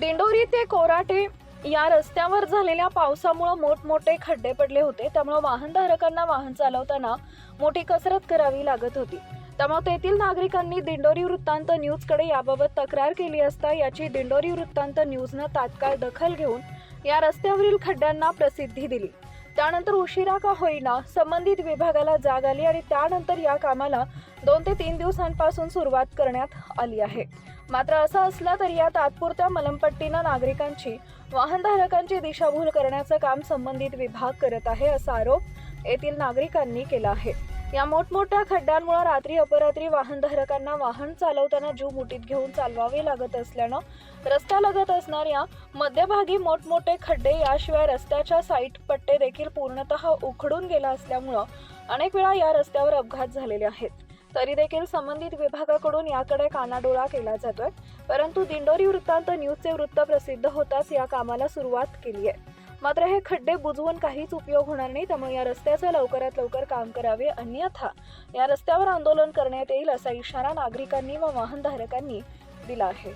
दिंडोरी ते कोराटे या रस्त्यावर झालेल्या पावसामुळे मोठमोठे खड्डे पडले होते. त्यामुळे वाहनधारकांना वाहन चालवताना मोठी कसरत करावी लागत होती. त्यामुळे तेथील नागरिकांनी दिंडोरी वृत्तांत न्यूजकडे याबाबत तक्रार केली असता याची दिंडोरी वृत्तांत न्यूजनं तात्काळ दखल घेऊन या रस्त्यावरील खड्ड्यांना प्रसिद्धी दिली. त्यानंतर उशिरा का होईना संबंधित विभागाला जाग आली आणि त्यानंतर या कामाला दोन ते तीन दिवसांपासून सुरुवात करण्यात आली आहे. मात्र असं असलं तरी या तात्पुरत्या मलमपट्टीनं नागरिकांची वाहनधारकांची दिशाभूल करण्याचं काम संबंधित विभाग करत आहे असा आरोप येथील नागरिकांनी केला आहे. या मोठमोठ्या खड्ड्यांमुळे रात्री अपरात्री वाहनधारकांना वाहन चालवताना जीव मुठीत घेऊन चालवावे लागत असल्यानं रस्ता लगत असणाऱ्या मध्यभागी मोठमोठे खड्डे याशिवाय रस्त्याच्या साईट पट्टे देखील पूर्णतः उखडून गेला असल्यामुळं अनेक वेळा या रस्त्यावर अपघात झालेले आहेत. तरी देखील संबंधित विभागाकडून याकडे कानाडोळा केला जातोय. परंतु दिंडोरी वृत्तांत न्यूजचे वृत्त प्रसिद्ध होताच या कामाला सुरुवात केली आहे. मात्र हे खड्डे बुजवून काहीच उपयोग होणार नाही. त्यामुळे या रस्त्याचं लवकरात लवकर काम करावे. अन्यथा या रस्त्यावर आंदोलन करण्यात येईल असा इशारा नागरिकांनी व वाहनधारकांनी दिला आहे.